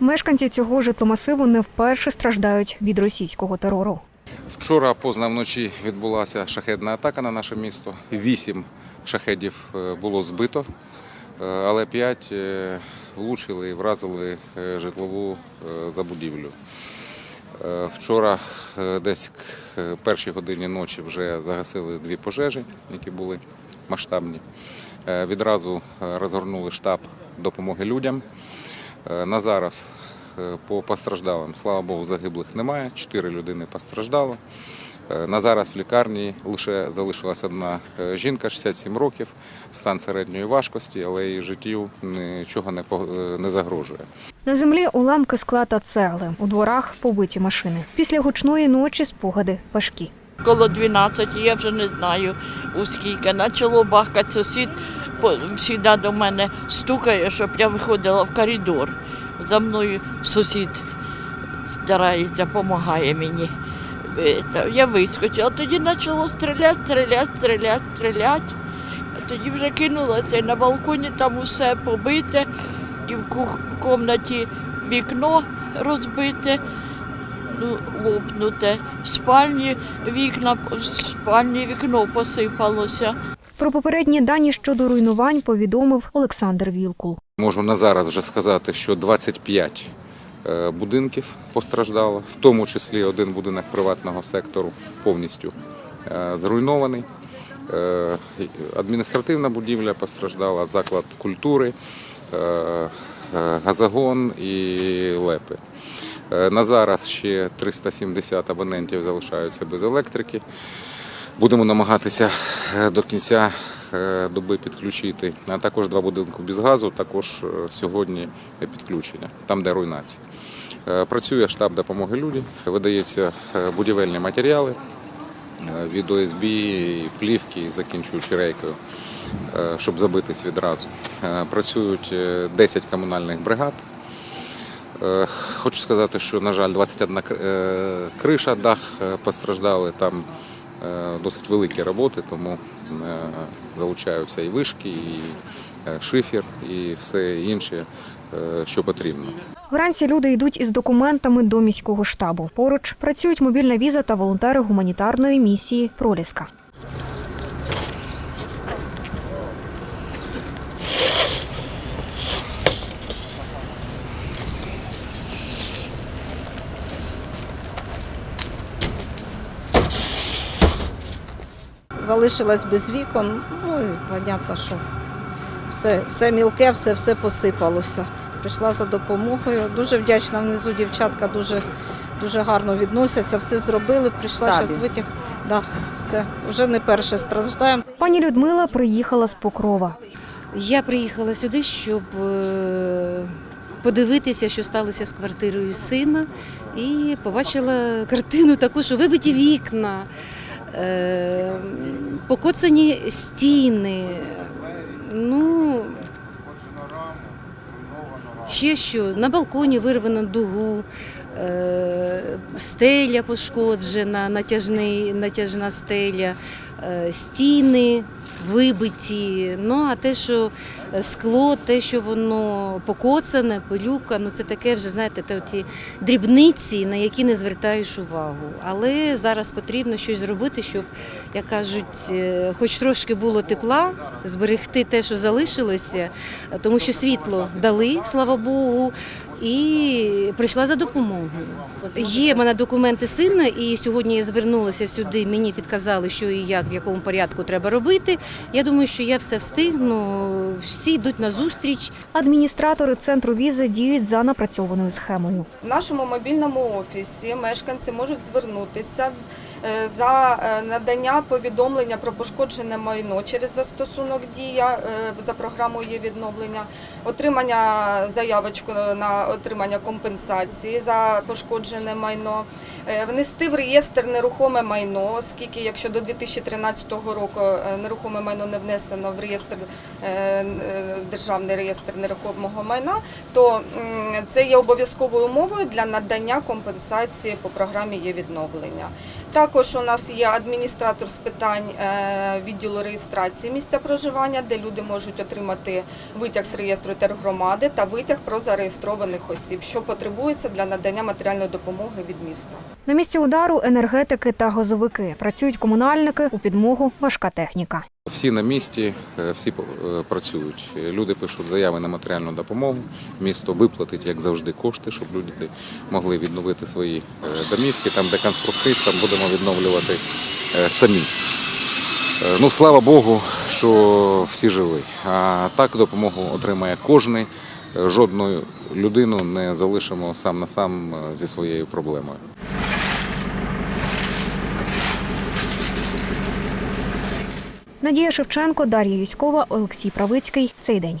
Мешканці цього житломасиву не вперше страждають від російського терору. Вчора поздно вночі відбулася шахедна атака на наше місто. Вісім шахедів е, було збито, е, але п'ять е, влучили і вразили житлову забудівлю. Вчора десь к першій годині ночі вже загасили дві пожежі, які були масштабні. Відразу розгорнули штаб допомоги людям. Е, На зараз е, по постраждалим, слава Богу, загиблих немає. Чотири людини постраждало. Е, На зараз в лікарні лише залишилась одна жінка, 67 років, стан середньої важкості, але її життю нічого не загрожує. На землі уламки скла та цегли, у дворах побиті машини. Після гучної ночі спогади важкі. Коло 12, я вже не знаю у скільки. Почало бахкати сусід, завжди до мене стукає, щоб я виходила в коридор. За мною сусід старається, допомагає мені. Я вискочила, тоді почало стріляти, стріляти, стріляти, стріляти. А тоді вже кинулася на балконі там усе побите, і в кімнаті вікно розбите ну, лопнуте. В спальні вікна, в спальні вікно посипалося. Про попередні дані щодо руйнувань повідомив Олександр Вілкул. Можу на зараз вже сказати, що 25 е, будинків постраждало, в тому числі один будинок приватного сектору повністю е, зруйнований. Е, Адміністративна будівля постраждала, заклад культури, газогон і лепи. На зараз ще 370 абонентів залишаються без електрики. Будемо намагатися до кінця доби підключити, а також два будинки без газу, також е, сьогодні підключення, там де руйнація. Е, Працює штаб допомоги людям, видаються е, будівельні матеріали е, від ОСБ, плівки, закінчуючи рейкою, е, щоб забитись відразу. Е, Працюють е, 10 комунальних бригад. Е, Хочу сказати, що, на жаль, 21 кр- е, криша, дах е, постраждали. Там е, досить великі роботи, тому е, залучаються і вишки, і е, шифер, і все інше, е, що потрібно. Вранці люди йдуть із документами до міського штабу. Поруч працюють мобільна віза та волонтери гуманітарної місії Проліска. Залишилась без вікон. Ну і понятно, що все, все мілке, все, все посипалося. Прийшла за допомогою. Дуже вдячна внизу дівчатка дуже, дуже гарно відносяться, все зробили. Прийшла зараз витяг. Да, все. Вже не перше страждаємо. Пані Людмила приїхала з Покрова. Я приїхала сюди, щоб е, подивитися, що сталося з квартирою сина, і побачила картину таку, що вибиті вікна, покоцані стіни. Ну, ще що, на балконі вирвано дугу, е, стеля пошкоджена, натяжний, натяжна стеля, е, стіни вибиті. Ну а те, що е, скло, те, що воно покоцане, пилюка, ну це таке вже, знаєте, те ті дрібниці, на які не звертаєш увагу. Але зараз потрібно щось зробити, щоб, як кажуть, е, хоч трошки було тепла, зберегти те, що залишилося, е, тому що світло дали, слава Богу. І прийшла за допомогою. Є в мене документи сина, і сьогодні я звернулася сюди. Мені підказали, що і як, в якому порядку треба робити. Я думаю, що я все встигну. Всі йдуть на зустріч. Адміністратори центру візи діють за напрацьованою схемою. В нашому мобільному офісі мешканці можуть звернутися е, за е, надання повідомлення про пошкоджене майно через застосунок дія е, за програмою є відновлення, отримання заявочку на отримання компенсації за пошкоджене майно, е, внести в реєстр нерухоме майно, оскільки якщо до 2013 року е, нерухоме майно не внесено в реєстр е, в державний реєстр нерухомого майна, то Це є обов'язковою умовою для надання компенсації по програмі є відновлення. Також у нас є адміністратор з питань відділу реєстрації місця проживання, де люди можуть отримати витяг з реєстру тергромади та витяг про зареєстрованих осіб, що потребується для надання матеріальної допомоги від міста. На місці удару енергетики та газовики. Працюють комунальники, у підмогу важка техніка. Всі на місці, е, всі е, працюють. Люди пишуть заяви на матеріальну допомогу. Місто виплатить, як завжди, кошти, щоб люди могли відновити свої е, домівки. Там, де конструктив, там будемо відновлювати самі. Ну, слава Богу, що всі живі. А так допомогу отримає кожен. Жодну людину не залишимо сам на сам е, зі своєю проблемою. Надія Шевченко, Дар'я Юськова, Олексій Правицький. Цей день.